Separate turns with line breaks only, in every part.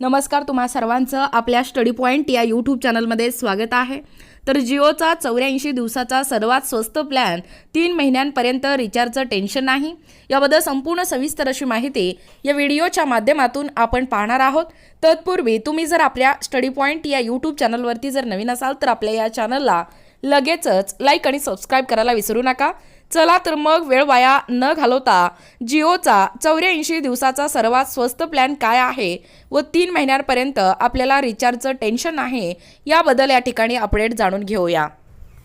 नमस्कार तुम्हा सर्वांचं आपल्या स्टडी पॉईंट या यूट्यूब चॅनलमध्ये स्वागत आहे. तर जिओचा चौऱ्याऐंशी दिवसाचा सर्वात स्वस्त प्लॅन तीन महिन्यांपर्यंत रिचार्जचं टेन्शन नाही. याबद्दल संपूर्ण सविस्तर अशी माहिती या व्हिडिओच्या माध्यमातून आपण पाहणार आहोत. तत्पूर्वी तुम्ही जर आपल्या स्टडी पॉईंट या यूट्यूब चॅनलवरती जर नवीन असाल तर आपल्या या चॅनलला लगेचच लाईक आणि सबस्क्राईब करायला विसरू नका. चला तर मग वेळ वाया न घालवता जिओचा चौऱ्याऐंशी दिवसाचा सर्वात स्वस्त प्लॅन काय आहे व तीन महिन्यांपर्यंत आपल्याला रिचार्जचं टेन्शन आहे याबद्दल या ठिकाणी अपडेट जाणून घेऊया.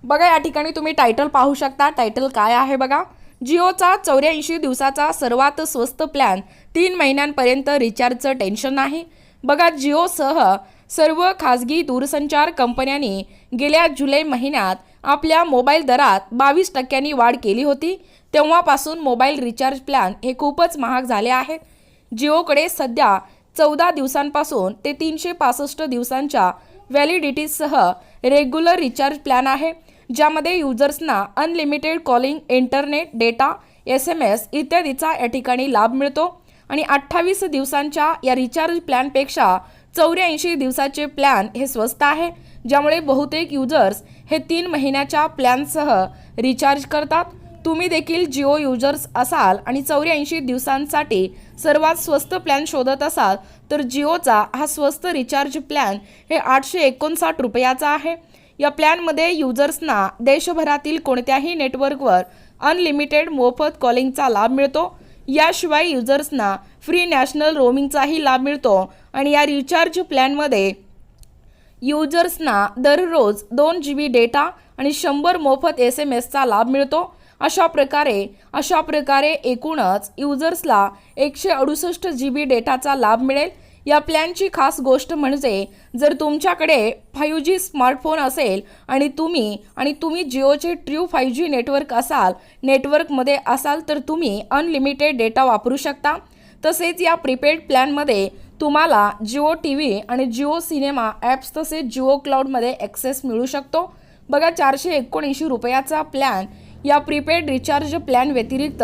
बघा या ठिकाणी तुम्ही टायटल पाहू शकता. टायटल काय आहे बघा? जिओचा चौऱ्याऐंशी दिवसाचा सर्वात स्वस्त प्लॅन तीन महिन्यांपर्यंत रिचार्जचं टेन्शन नाही. बघा जिओसह सर्व खाजगी दूरसंचार कंपन्यांनी गेल्या जुलै महिन्यात आपल्या मोबाईल दरात बावीस टक्क्यांनी वाढ केली होती. तेव्हापासून मोबाईल रिचार्ज प्लॅन हे खूपच महाग झाले आहेत जिओकडे सध्या चौदा दिवसांपासून ते तीनशे पासष्ट दिवसांच्या व्हॅलिडिटीसह रेग्युलर रिचार्ज प्लॅन आहे ज्यामध्ये युजर्सना unlimited calling internet data S M S इत्यादीचा या ठिकाणी लाभ मिळतो. आणि अठ्ठावीस दिवसांच्या या रिचार्ज प्लॅनपेक्षा चौऱ्याऐंशी दिवसाचे प्लॅन हे स्वस्त आहे ज्यामुळे बहुतेक युजर्स हे तीन महिन्याच्या प्लॅनसह रिचार्ज करतात. तुम्ही देखील जिओ युजर्स असाल आणि चौऱ्याऐंशी दिवसांसाठी सर्वात स्वस्त प्लॅन शोधत असाल तर जिओचा हा स्वस्त रिचार्ज प्लॅन हे आठशे एकोणसाठ रुपयाचा आहे. या प्लॅनमध्ये युजर्सना देशभरातील कोणत्याही नेटवर्कवर अनलिमिटेड मोफत कॉलिंगचा लाभ मिळतो. याशिवाय युजर्सना फ्री नॅशनल रोमिंगचाही लाभ मिळतो आणि या रिचार्ज प्लॅनमध्ये युजर्सना दररोज दोन जी बी डेटा आणि शंभर मोफत एस एम एसचा लाभ मिळतो. अशा प्रकारे अशा प्रकारे एकूणच युजर्सला एकशे अडुसष्ट जी बी डेटाचा लाभ मिळेल. या प्लॅनची खास गोष्ट म्हणजे जर तुमच्याकडे फाईव्ह जी स्मार्टफोन असेल आणि तुम्ही आणि तुम्ही जिओचे ट्रू फाईव्ह जी नेटवर्क असाल नेटवर्कमध्ये असाल तर तुम्ही अनलिमिटेड डेटा वापरू शकता. तसेच या प्रीपेड प्लॅनमध्ये तुम्हाला जिओ टी व्ही आणि जिओ सिनेमा ॲप्स तसेच जिओ क्लाउडमध्ये ॲक्सेस मिळू शकतो. बघा चारशे एकोणऐंशी रुपयाचा प्लॅन या प्रीपेड रिचार्ज प्लॅन व्यतिरिक्त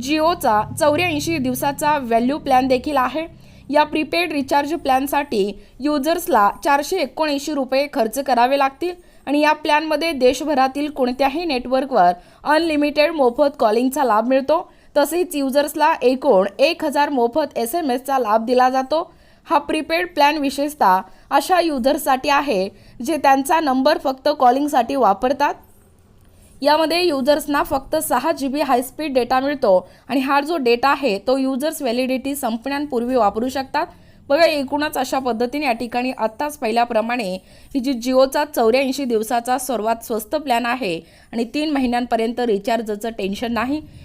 जिओचा चौऱ्याऐंशी दिवसाचा व्हॅल्यू प्लॅन देखील आहे. या प्रीपेड रिचार्ज प्लॅनसाठी युजर्सला चारशे एकोणऐंशी रुपये खर्च करावे लागतील आणि या प्लॅनमध्ये देशभरातील कोणत्याही नेटवर्कवर अनलिमिटेड मोफत कॉलिंगचा लाभ मिळतो. तसेच युजर्सला एकूण एक हजार मोफत एस एम एसचा लाभ दिला जातो. हा प्रीपेड प्लॅन विशेषतः अशा युजर्ससाठी आहे जे त्यांचा नंबर फक्त कॉलिंगसाठी वापरतात. यामध्ये युजर्सना फक्त सहा जी बी हायस्पीड डेटा मिळतो आणि हा जो डेटा आहे तो युजर्स व्हॅलिडिटी संपण्यापूर्वी वापरू शकतात. बघा एकूणच अशा पद्धतीने या ठिकाणी आत्ताच पहिल्याप्रमाणे ही जी जिओचा चौऱ्याऐंशी दिवसाचा सर्वात स्वस्त प्लॅन आहे आणि तीन महिन्यांपर्यंत रिचार्जचं टेन्शन नाही.